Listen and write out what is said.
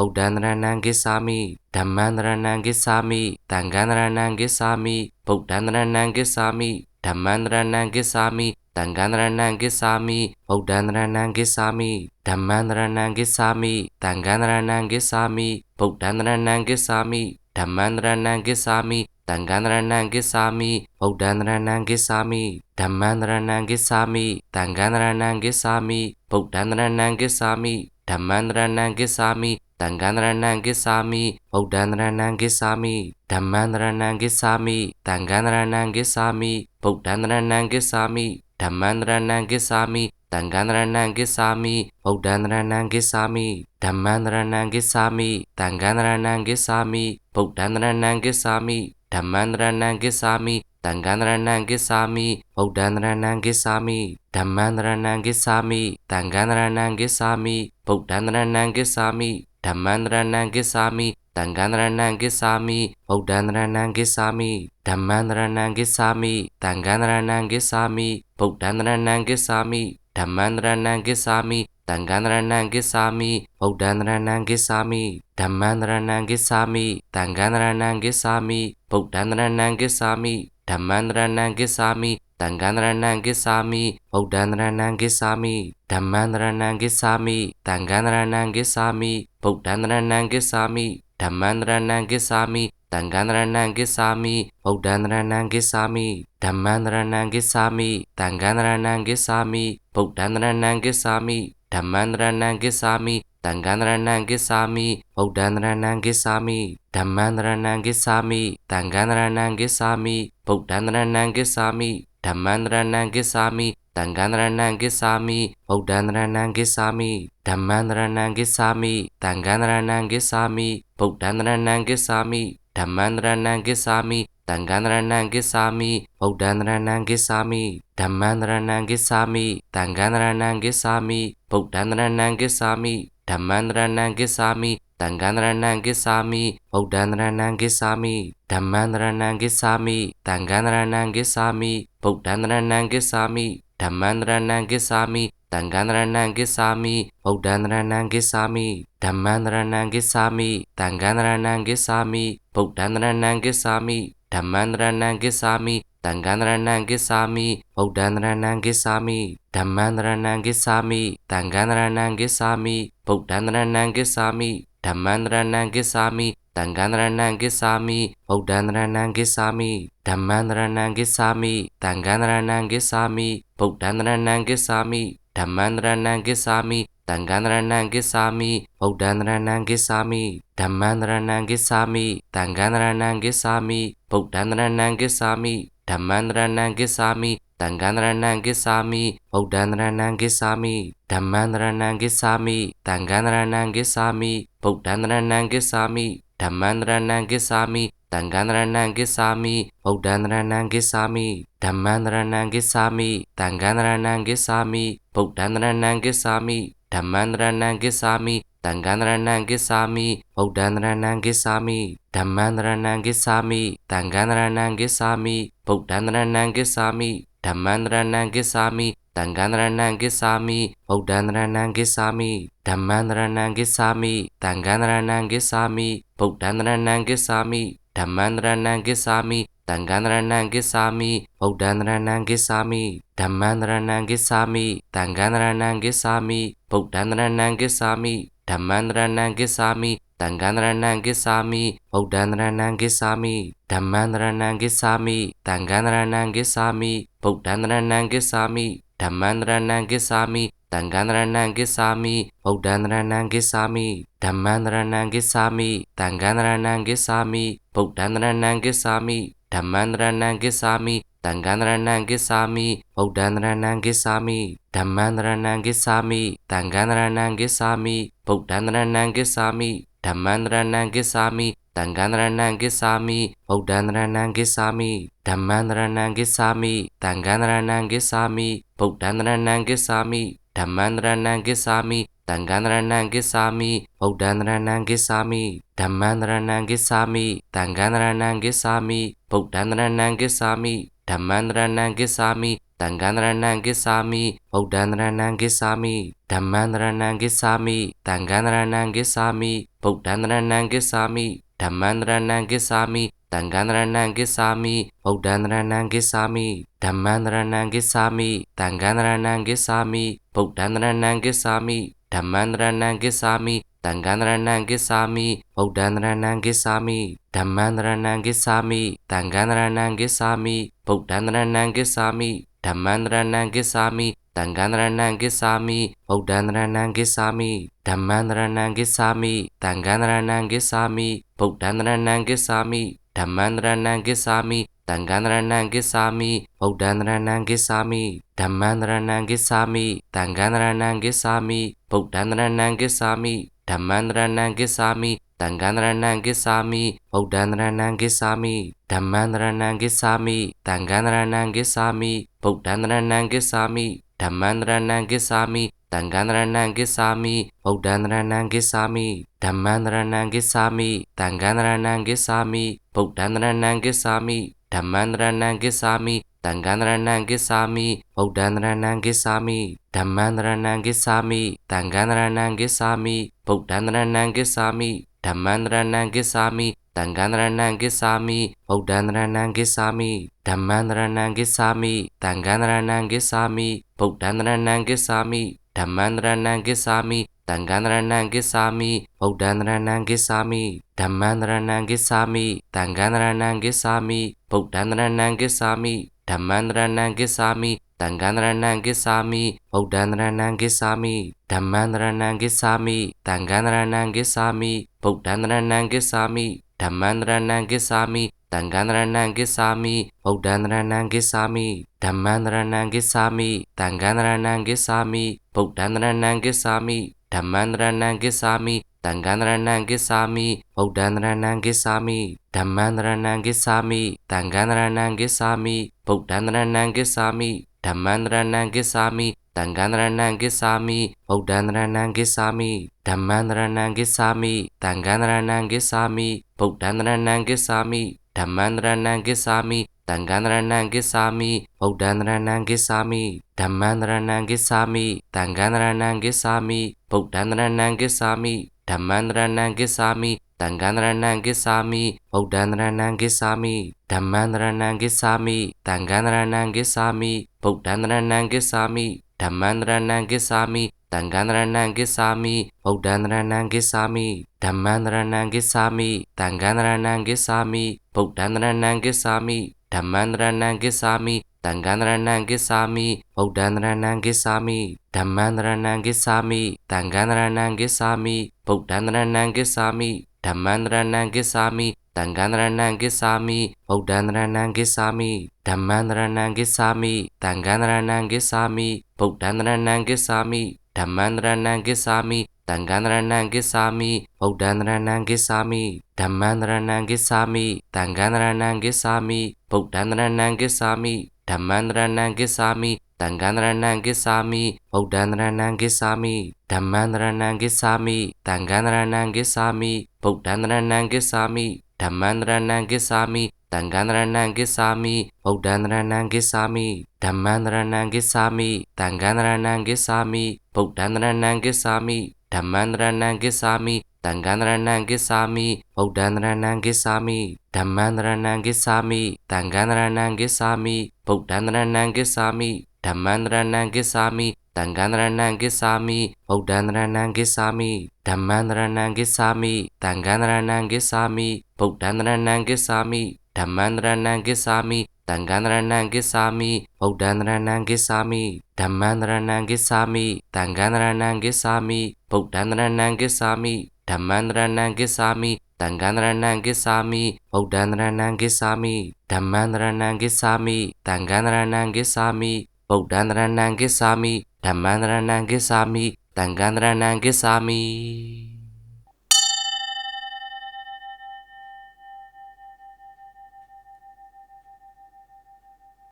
ဗုဒ္ဓံတရဏံဂစ္ဆာမိဓမ္မံတရဏံဂစ္ဆာမိသံဃံတရဏံဂစ္ဆာမိဗုဒ္ဓံတရဏံဂစ္ဆာမိဓမ္မံတရဏံဂစ္ဆာမိသံဃံတရဏံဂစ္ဆာမိဗုဒ္ဓံတရဏံဂစ္ဆာမိဓမ္မံတရဏံဂစ္ဆာမိသံဃံတရဏံဂစ္ဆာမိဗုဒ္ဓံတရဏံဂစ္ဆာမိဓမ္မံတရဏံဂစ္ဆာမိတံဃန္တရဏံကိသာမိဗုဒ္ဓံတရဏံကိသာမိဓမ္မံတရဏံကိသာမိတံဃန္တရဏံကိသာမိဗုဒ္ဓံတရဏံကိသာမိဓမ္မံတရဏံကိသာမိ တံဃန္တရဏံကိသာမိဗုဒ္ဓံတရဏံကိသာမိဓမ္မံတရဏံကိသာမိတံဃန္တရဏံကိသာမိဗုဒ္ဓံတရဏံကိသာမိဓမ္မံတရဏံကိသာမိတံဃန္တရဏံကိသာမိဗုဒ္ဓံတရဏံကိသာမိဓမ္မံတရဏံကိသာမိတံဃန္တရဏံကိသာမိဗုဒ္ဓံတရဏံကိသာမိဓမ္မန္တရဏံကိသာမိတံဃန္တရဏံကိသာမိဗုဒ္ဓန္တရဏံကိသာမိဓမ္မန္တရဏံကိသာမိတံဃန္တရဏံကိသာမိဗုဒ္ဓန္တရဏံကိသာမိ ဓမ္မန္တရဏံကိသာမိတံဃန္တရဏံကိသာမိဗုဒ္ဓန္တရဏံကိသာမိဓမ္မန္တရဏံကိသာမိတံဃန္တရဏံကိသာမိဗုဒ္ဓန္တရဏံကိသာမိဓမ္မန္တရဏံကိသာမိတံဃန္တရဏံကိသာမိဗုဒ္ဓန္တရဏံကိသာမိဓမ္မန္တရဏံကိသာမိတံဃန္တရဏံကိသာမိဗုဒ္ဓန္တရဏံကိသာမိဓမ္မန္တရဏံကိသာမိတံဃန္တရဏံကိသာမိဗုဒ္ဓန္တရဏံကိသာမိဓမ္မန္တရဏံကိသာမိတံဃန္တရဏံကိသာမိ ဗုဒ္ဓန္တရဏံကိသာမိဓမ္မန္တရဏံကိသာမိတံဃန္တရဏံကိသာမိဗုဒ္ဓန္တရဏံကိသာမိဓမ္မန္တရဏံကိသာမိတံဃန္တရဏံကိသာမိဗုဒ္ဓန္တရဏံကိသာမိဓမ္မန္တရဏံကိသာမိတံဃန္တရဏံကိသာမိဗုဒ္ဓန္တရဏံကိသာမိဓမ္မန္တရဏံကိသာမိတံဃန္တရဏံကိသာမိဗုဒ္ဓန္တရဏံကိသာမိဓမ္မန္တရဏံကိသာမိ တံဃန္တရဏံကိသာမိဗုဒ္ဓန္တရဏံကိသာမိဓမ္မန္တရဏံကိသာမိတံဃန္တရဏံကိသာမိဗုဒ္ဓန္တရဏံကိသာမိဓမ္မန္တရဏံကိသာမိတံဃန္တရဏံကိသာမိဗုဒ္ဓန္တရဏံကိသာမိဓမ္မန္တရဏံကိသာမိတံဃန္တရဏံကိသာမိဗုဒ္ဓန္တရဏံကိသာမိဓမ္မန္တရဏံကိသာမိတံဃန္တရဏံကိသာမိဗုဒ္ဓန္တရဏံကိသာမိဓမ္မန္တရဏံကိသာမိတံဃန္တရဏံကိသာမိဗုဒ္ဓန္တရဏံကိသာမိ ဓမ္မန္တရဏံကိသာမိတံဃန္တရဏံကိသာမိဗုဒ္ဓန္တရဏံကိသာမိဓမ္မန္တရဏံကိသာမိတံဃန္တရဏံကိသာမိဗုဒ္ဓန္တရဏံကိသာမိဓမ္မန္တရဏံကိသာမိတံဃန္တရဏံကိသာမိဗုဒ္ဓန္တရဏံကိသာမိဓမ္မန္တရဏံကိသာမိတံဃန္တရဏံကိသာမိဗုဒ္ဓန္တရဏံကိသာမိဓမ္မန္တရဏံကိသာမိတံဃန္တရဏံကိသာမိဗုဒ္ဓန္တရဏံကိသာမိဓမ္မန္တရဏံကိသာမိတံဃန္တရဏံကိသာမိ ဗုဒ္ဓန္တရဏံကိသာမိဓမ္မန္တရဏံကိသာမိတံဃန္တရဏံကိသာမိဗုဒ္ဓန္တရဏံကိသာမိဓမ္မန္တရဏံကိသာမိတံဃန္တရဏံကိသာမိဗုဒ္ဓန္တရဏံကိသာမိဓမ္မန္တရဏံကိသာမိတံဃန္တရဏံကိသာမိဗုဒ္ဓန္တရဏံကိသာမိဓမ္မန္တရဏံကိသာမိတံဃန္တရဏံကိသာမိဗုဒ္ဓန္တရဏံကိသာမိဓမ္မန္တရဏံကိသာမိ တံဃန္တရဏံကိသာမိဗုဒ္ဓန္တရဏံကိသာမိဓမ္မန္တရဏံကိသာမိတံဃန္တရဏံကိသာမိဗုဒ္ဓန္တရဏံကိသာမိဓမ္မန္တရဏံကိသာမိတံဃန္တရဏံကိသာမိဗုဒ္ဓန္တရဏံကိသာမိဓမ္မန္တရဏံကိသာမိတံဃန္တရဏံကိသာမိဗုဒ္ဓန္တရဏံကိသာမိဓမ္မန္တရဏံကိသာမိတံဃန္တရဏံကိသာမိဗုဒ္ဓန္တရဏံကိသာမိဓမ္မန္တရဏံကိသာမိတံဃန္တရဏံကိသာမိဗုဒ္ဓန္တရဏံကိသာမိ ဓမ္မန္တရဏံကိသာမိတံဃန္တရဏံကိသာမိဗုဒ္ဓန္တရဏံကိသာမိဓမ္မန္တရဏံကိသာမိတံဃန္တရဏံကိသာမိဗုဒ္ဓန္တရဏံကိသာမိဓမ္မန္တရဏံကိသာမိတံဃန္တရဏံကိသာမိဗုဒ္ဓန္တရဏံကိသာမိဓမ္မန္တရဏံကိသာမိတံဃန္တရဏံကိသာမိဗုဒ္ဓန္တရဏံကိသာမိဓမ္မန္တရဏံကိသာမိတံဃန္တရဏံကိသာမိဗုဒ္ဓန္တရဏံကိသာမိဓမ္မန္တရဏံကိသာမိတံဃန္တရဏံကိသာမိ ဗုဒ္ဓန္တရဏံကိသာမိဓမ္မန္တရဏံကိသာမိတံဃန္တရဏံကိသာမိဗုဒ္ဓန္တရဏံကိသာမိဓမ္မန္တရဏံကိသာမိတံဃန္တရဏံကိသာမိဗုဒ္ဓန္တရဏံကိသာမိဓမ္မန္တရဏံကိသာမိတံဃန္တရဏံကိသာမိဗုဒ္ဓန္တရဏံကိသာမိဓမ္မန္တရဏံကိသာမိတံဃန္တရဏံကိသာမိဗုဒ္ဓန္တရဏံကိသာမိဓမ္မန္တရဏံကိသာမိ တံဃန္တရဏံကိသာမိဗုဒ္ဓန္တရဏံကိသာမိဓမ္မန္တရဏံကိသာမိတံဃန္တရဏံကိသာမိဗုဒ္ဓန္တရဏံကိသာမိဓမ္မန္တရဏံကိသာမိတံဃန္တရဏံကိသာမိဗုဒ္ဓန္တရဏံကိသာမိဓမ္မန္တရဏံကိသာမိတံဃန္တရဏံကိသာမိဗဗုဒ္ဓံတရဏံဂစ္ဆာမိဓမ္မံတရဏံဂစ္ဆာမိသံဃံတရဏံဂစ္ဆာမိဗုဒ္ဓံတရဏံဂစ္ဆာမိဓမ္မံတရဏံဂစ္ဆာမိသံဃံတရဏံဂစ္ဆာမိဗုဒ္ဓံတရဏံဂစ္ဆာမိ ဓမ္မံတရဏံဂစ္ဆာမိသံဃံတရဏံဂစ္ဆာမိဗုဒ္ဓံတရဏံဂစ္ဆာမိဓမ္မံတရဏံဂစ္ဆာမိသံဃံတရဏံဂစ္ဆာမိဗုဒ္ဓံတရဏံဂစ္ဆာမိဓမ္မံတရဏံဂစ္ဆာမိတံဃန္တရဏံကိစ္ဆာမိဗုဒ္ဓံတရဏံကိစ္ဆာမိဓမ္မံတရဏံကိစ္ဆာမိတံဃန္တရဏံကိစ္ဆာမိဗုဒ္ဓံတရဏံကိစ္ဆာမိဓမ္မံတရဏံကိစ္ဆာမိတံဃန္တရဏံကိစ္ဆာမိဗုဒ္ဓံတရဏံကိစ္ဆာမိဓမ္မံတရဏံကိစ္ဆာမိတံဃန္တရဏံကိစ္ဆာမိ ဗုဒ္ဓံတရဏံကိစ္ဆာမိဓမ္မံတရဏံကိစ္ဆာမိတံဃန္တရဏံကိစ္ဆာမိဗုဒ္ဓံတရဏံကိစ္ဆာမိဓမ္မံတရဏံကိစ္ဆာမိတံဃန္တရဏံကိစ္ဆာမိဗုဒ္ဓံတရဏံကိစ္ဆာမိဓမ္မန္တရဏံကိစ္ဆာမိတံဃန္တရဏံကိစ္ဆာမိဗုဒ္ဓံတရဏံကိစ္ဆာမိဓမ္မန္တရဏံကိစ္ဆာမိတံဃန္တရဏံကိစ္ဆာမိဗုဒ္ဓံတရဏံကိစ္ဆာမိဓမ္မန္တရဏံကိစ္ဆာမိ တံဃန္တရဏံကိစ္ဆာမိဗုဒ္ဓံတရဏံကိစ္ဆာမိဓမ္မန္တရဏံကိစ္ဆာမိတံဃန္တရဏံကိစ္ဆာမိဗုဒ္ဓံတရဏံကိစ္ဆာမိဓမ္မန္တရဏံကိစ္ဆာမိတံဃန္တရဏံကိစ္ဆာမိဗုဒ္ဓံတရဏံကိစ္ဆာမိဓမ္မန္တရဏံကိစ္ဆာမိတံဃန္တရဏံကိစ္ဆာမိဗုဒ္ဓံတရဏံကိစ္ဆာမိဓမ္မန္တရဏံကိစ္ဆာမိတံဃန္တရဏံကိစ္ဆာမိဗုဒ္ဓံတရဏံကိစ္ဆာမိဓမ္မန္တရဏံကိစ္ဆာမိတံဃန္တရဏံကိစ္ဆာမိဗုဒ္ဓံတရဏံကိစ္ဆာမိ ဓမ္မန္တရဏံကိစ္ဆာမိတံဃန္တရဏံကိစ္ဆာမိဗုဒ္ဓံတရဏံကိစ္ဆာမိဓမ္မန္တရဏံကိစ္ဆာမိတံဃန္တရဏံကိစ္ဆာမိဗုဒ္ဓံတရဏံကိစ္ဆာမိဓမ္မန္တရဏံကိစ္ဆာမိတံဃန္တရဏံကိစ္ဆာမိဗုဒ္ဓံတရဏံကိစ္ဆာမိဓမ္မန္တရဏံကိစ္ဆာမိတံဃန္တရဏံကိစ္ဆာမိဗုဒ္ဓံတရဏံကိစ္ဆာမိဓမ္မန္တရဏံကိစ္ဆာမိတံဃန္တရဏံကိစ္ဆာမိဗုဒ္ဓံတရဏံကိစ္ဆာမိဓမ္မန္တရဏံကိစ္ဆာမိတံဃန္တရဏံကိစ္ဆာမိ ဗုဒ္ဓံတရဏံကိစ္ဆာမိဓမ္မန္တရဏံကိစ္ဆာမိတံဃန္တရဏံကိစ္ဆာမိဗုဒ္ဓံတရဏံကိစ္ဆာမိဓမ္မန္တရဏံကိစ္ဆာမိတံဃန္တရဏံကိစ္ဆာမိဗုဒ္ဓံတရဏံကိစ္ဆာမိဓမ္မန္တရဏံကိစ္ဆာမိတံဃန္တရဏံကိစ္ဆာမိဗုဒ္ဓံတရဏံကိစ္ဆာမိဓမ္မန္တရဏံကိစ္ဆာမိတံဃန္တရဏံကိစ္ဆာမိဗုဒ္ဓံတရဏံကိစ္ဆာမိဓမ္မန္တရဏံကိစ္ဆာမိ တံဃန္တရဏံကိစ္ဆာမိဗုဒ္ဓံတရဏံကိစ္ဆာမိဓမ္မန္တရဏံကိစ္ဆာမိတံဃန္တရဏံကိစ္ဆာမိဗုဒ္ဓံတရဏံကိစ္ဆာမိဓမ္မန္တရဏံကိစ္ဆာမိတံဃန္တရဏံကိစ္ဆာမိဗုဒ္ဓံတရဏံကိစ္ဆာမိဓမ္မန္တရဏံကိစ္ဆာမိတံဃန္တရဏံကိစ္ဆာမိဗုဒ္ဓံတရဏံကိစ္ဆာမိဓမ္မန္တရဏံကိစ္ဆာမိတံဃန္တရဏံကိစ္ဆာမိဗုဒ္ဓံတရဏံကိစ္ဆာမိဓမ္မန္တရဏံကိစ္ဆာမိတံဃန္တရဏံကိစ္ဆာမိဗုဒ္ဓံတရဏံကိစ္ဆာမိ ဓမ္မန္တရဏံကိစ္ဆာမိတံဃန္တရဏံကိစ္ဆာမိဗုဒ္ဓံတရဏံကိစ္ဆာမိဓမ္မန္တရဏံကိစ္ဆာမိတံဃန္တရဏံကိစ္ဆာမိဗုဒ္ဓံတရဏံကိစ္ဆာမိဓမ္မန္တရဏံကိစ္ဆာမိတံဃန္တရဏံကိစ္ဆာမိဗုဒ္ဓံတရဏံကိစ္ဆာမိဓမ္မန္တရဏံကိစ္ဆာမိတံဃန္တရဏံကိစ္ဆာမိဗုဒ္ဓံတရဏံကိစ္ဆာမိဓမ္မန္တရဏံကိစ္ဆာမိတံဃန္တရဏံကိစ္ဆာမိဗုဒ္ဓံတရဏံကိစ္ဆာမိဓမ္မန္တရဏံကိစ္ဆာမိတံဃန္တရဏံကိစ္ဆာမိ ဗုဒ္ဓံတရဏံကိစ္ဆာမိဓမ္မန္တရဏံကိစ္ဆာမိတံဃန္တရဏံကိစ္ဆာမိဗုဒ္ဓံတရဏံကိစ္ဆာမိဓမ္မန္တရဏံကိစ္ဆာမိတံဃန္တရဏံကိစ္ဆာမိဗုဒ္ဓံတရဏံကိစ္ဆာမိဓမ္မန္တရဏံကိစ္ဆာမိတံဃန္တရဏံကိစ္ဆာမိဗုဒ္ဓံတရဏံကိစ္ဆာမိဓမ္မန္တရဏံကိစ္ဆာမိတံဃန္တရဏံကိစ္ဆာမိဗုဒ္ဓံတရဏံကိစ္ဆာမိဓမ္မန္တရဏံကိစ္ဆာမိ တံဃန္တရဏံကိစ္ဆာမိဗုဒ္ဓံတရဏံကိစ္ဆာမိဓမ္မန္တရဏံကိစ္ဆာမိတံဃန္တရဏံကိစ္ဆာမိဗုဒ္ဓံတရဏံကိစ္ဆာမိဓမ္မန္တရဏံကိစ္ဆာမိတံဃန္တရဏံကိစ္ဆာမိဗုဒ္ဓံတရဏံကိစ္ဆာမိဓမ္မန္တရဏံကိစ္ဆာမိတံဃန္တရဏံကိစ္ဆာမိဗုဒ္ဓံတရဏံကိစ္ဆာမိဓမ္မန္တရဏံကိစ္ဆာမိတံဃန္တရဏံကိစ္ဆာမိဗုဒ္ဓံတရဏံကိစ္ဆာမိဓမ္မန္တရဏံကိစ္ဆာမိတံဃန္တရဏံကိစ္ဆာမိဗုဒ္ဓံတရဏံကိစ္ဆာမိ ဓမ္မန္တရဏံကိစ္ဆာမိတံဃန္တရဏံကိစ္ဆာမိ